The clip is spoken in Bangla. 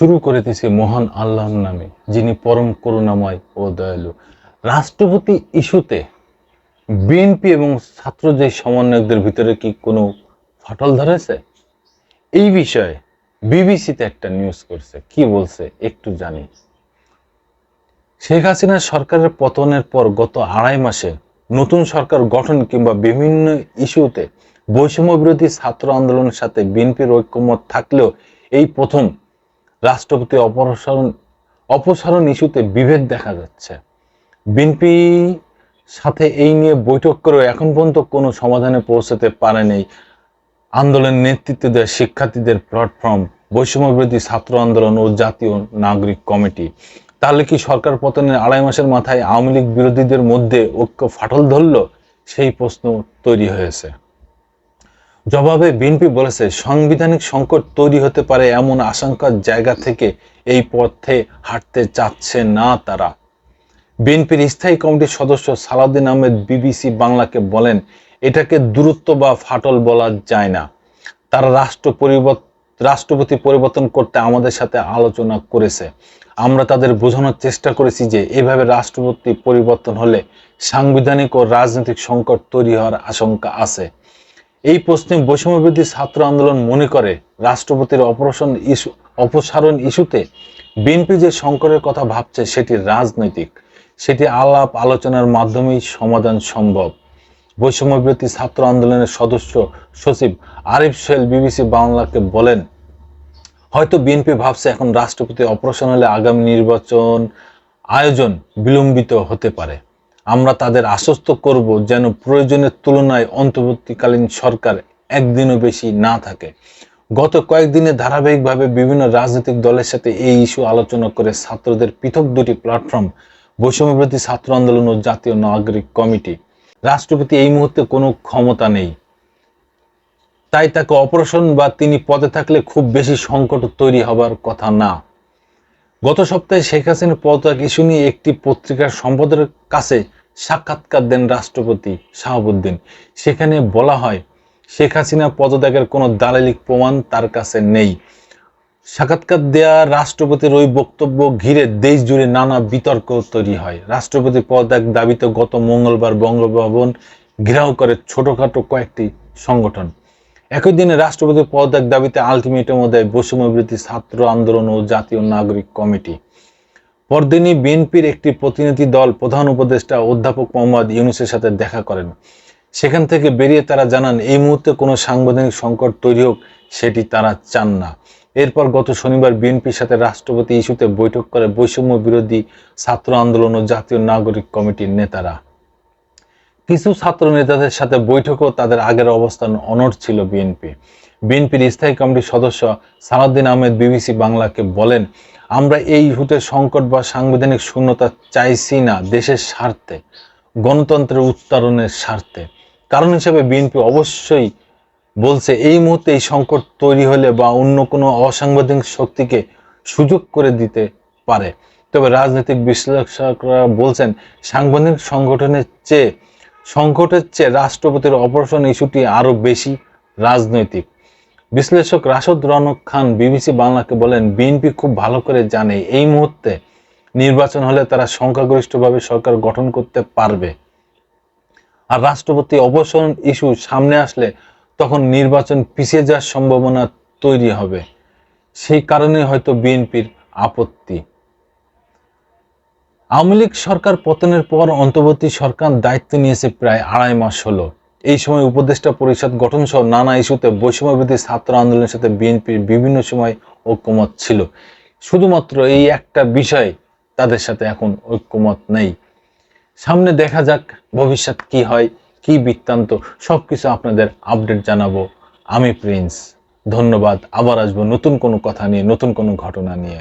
শুরু করে দিয়েছে মহান আল্লাহর নামে, যিনি পরম করুণাময় ও দয়ালু। রাষ্ট্রপতি ইস্যুতে বিএনপি এবং ছাত্র যে সমন্বয়কদের ভিতরে কি কোনো ফাটল ধরেছে? এই বিষয়ে বিবিসিতে একটা নিউজ করছে, কি বলছে একটু জানি। শেখ হাসিনা সরকারের পতনের পর গত আড়াই মাসে নতুন সরকার গঠন কিংবা বিভিন্ন ইস্যুতে বৈষম্য বিরোধী ছাত্র আন্দোলনের সাথে বিএনপির ঐক্যমত থাকলেও এই প্রথম রাষ্ট্রপতি অপসারণ অপসারণ ইস্যুতে বিভেদ দেখা যাচ্ছে। বিএনপি সাথে এই নিয়ে বৈঠক করেও এখন পর্যন্ত কোনো সমাধানে পৌঁছাতে পারেনি আন্দোলন নেতৃত্ব দেয় শিক্ষার্থীদের প্ল্যাটফর্ম বৈষম্য বিরোধী ছাত্র আন্দোলন ও জাতীয় নাগরিক কমিটি। তাহলে কি সরকার পতনের আড়াই মাসের মাথায় আওয়ামী লীগ বিরোধীদের মধ্যে ঐক্য ফাটল ধরল? সেই প্রশ্ন তৈরি হয়েছে। জবাবে বিএনপি বলেছে, সাংবিধানিক সংকট তৈরি হতে পারে এমন আশঙ্কার জায়গা থেকে এই পথে হাঁটতে চাচ্ছে না তারা। বিএনপির স্থায়ী কমিটির সদস্য সালাউদ্দিন আহমেদ বিবিসি বাংলাকে বলেন, এটাকে দূরত্ব বা ফাটল বলা যায় না। তারা রাষ্ট্র পরিবর্তন রাষ্ট্রপতি পরিবর্তন করতে আমাদের সাথে আলোচনা করেছে। আমরা তাদের বোঝানোর চেষ্টা করেছি যে এভাবে রাষ্ট্রপতি পরিবর্তন হলে সাংবিধানিক ও রাজনৈতিক সংকট তৈরি হওয়ার আশঙ্কা আছে। এই প্রশ্নে বৈষম্যবিরোধী ছাত্র আন্দোলন মনে করে রাষ্ট্রপতির অপারেশন ইস্যু, অপসারণ ইস্যুতে বিএনপি যে সংকটের কথা ভাবছে সেটি রাজনৈতিক। সেটি আলাপ আলোচনার মাধ্যমেই সমাধান সম্ভব। বৈষম্যবিরোধী ছাত্র আন্দোলনের সদস্য সচিব আরিফ সোহেল বিবিসি বাংলাকে বলেন, হয়তো বিএনপি ভাবছে এখন রাষ্ট্রপতি অপারেশন হলে আগামী নির্বাচন আয়োজন বিলম্বিত হতে পারে। আমরা তাদের আশ্বস্ত করব যেন প্রয়োজনের তুলনায় অন্তর্বর্তীকালীন সরকার একদিনও বেশি না থাকে। গত কয়েকদিনে ধারাবাহিকভাবে বিভিন্ন রাজনৈতিক দলের সাথে এই ইস্যু আলোচনা করে ছাত্রদের পৃথক দুটি প্ল্যাটফর্ম, বৈষম্যবিরোধী ছাত্র আন্দোলন ও জাতীয় নাগরিক কমিটি। রাষ্ট্রপতি এই মুহূর্তে কোনো ক্ষমতা নেই। তাই তাকে অপারেশন বা তিনি পদে থাকলে খুব বেশি সংকট তৈরি হবার কথা না। গত সপ্তাহে শেখ হাসিনার পদত্যাগ ইস্যু নিয়ে একটি পত্রিকার সম্পাদকের কাছে সাক্ষাৎকার দেন রাষ্ট্রপতি শাহাবুদ্দিন। সেখানে বলা হয়, শেখ হাসিনা পদত্যাগের কোনো দালালিক প্রমাণ তার কাছে নেই। সাক্ষাৎকার দেয়া রাষ্ট্রপতির ওই বক্তব্য ঘিরে দেশ জুড়ে নানা বিতর্ক তৈরি হয়। রাষ্ট্রপতি পদত্যাগ দাবিতে গত মঙ্গলবার বঙ্গভবন ঘেরাও করে ছোটখাটো কয়েকটি সংগঠন। একই দিনে রাষ্ট্রপতির পদত্যাগ দাবিতে আলটিমেটামও দেয় বৈষম্য বিরোধী ছাত্র আন্দোলন ও জাতীয় নাগরিক কমিটি। পরদিনই বিএনপির একটি প্রতিনিধি দল প্রধান উপদেষ্টা অধ্যাপক মোহাম্মদ ইউনুসের সাথে দেখা করেন। সেখান থেকে বেরিয়ে তারা জানান, এই মুহূর্তে কোনো সাংবিধানিক সংকট তৈরি হোক, সেটি তারা চান না। এরপর গত শনিবার বিএনপির সাথে রাষ্ট্রপতি ইস্যুতে বৈঠক করে বৈষম্য বিরোধী ছাত্র আন্দোলন ও জাতীয় নাগরিক কমিটির নেতারা। কিছু ছাত্র নেতাদের সাথে বৈঠকও তাদের আগের অবস্থান অনড় ছিল বিএনপি। বিএনপির স্থায়ী কমিটির সদস্য সালাউদ্দিন আহমেদ বিবিসি বাংলাকে বলেন, আমরা এই ইস্যুতে সংকট বা সাংবিধানিক শূন্যতা চাইছি না দেশের স্বার্থে, গণতন্ত্রের উত্তরণের স্বার্থে। কারণ হিসেবে বিএনপি অবশ্যই বলছে, এই মুহূর্তে এই সংকট তৈরি হলে বা অন্য কোনো অসাংবিধানিক শক্তিকে সুযোগ করে দিতে পারে। তবে রাজনৈতিক বিশ্লেষকরা বলছেন, সাংবিধানিক সংগঠনের চেয়ে সংকটের চেয়ে রাষ্ট্রপতির অপারেশন ইস্যুটি আরও বেশি রাজনৈতিক। বিশ্লেষক রাশদ রনক খান বিবিসি বাংলাকে বলেন, বিএনপি খুব ভালো করে জানে, এই মুহূর্তে নির্বাচন হলে তারা সংখ্যাগরিষ্ঠভাবে সরকার গঠন করতে পারবে। আর রাষ্ট্রপতি অপসারণ ইস্যু সামনে আসলে তখন নির্বাচন পিছিয়ে যাওয়ার সম্ভাবনা তৈরি হবে। সেই কারণে হয়তো বিএনপির আপত্তি। আওয়ামী লীগ সরকার পতনের পর অন্তর্বর্তী সরকার দায়িত্ব নিয়েছে প্রায় আড়াই মাস হলো। এই সময় উপদেষ্টা পরিষদ গঠন সহ নানা ইস্যুতে বৈষম্যবিধি ছাত্র আন্দোলনের সাথে বিএনপির বিভিন্ন সময় ঐক্যমত ছিল। শুধুমাত্র এই একটা বিষয় তাদের সাথে এখন ঐক্যমত নেই। সামনে দেখা যাক ভবিষ্যৎ কি হয়, কি বৃত্তান্ত সব কিছু আপনাদের আপডেট জানাব আমি প্রিন্স। ধন্যবাদ, আবার আসব নতুন কোনো কথা নিয়ে, নতুন কোনো ঘটনা নিয়ে।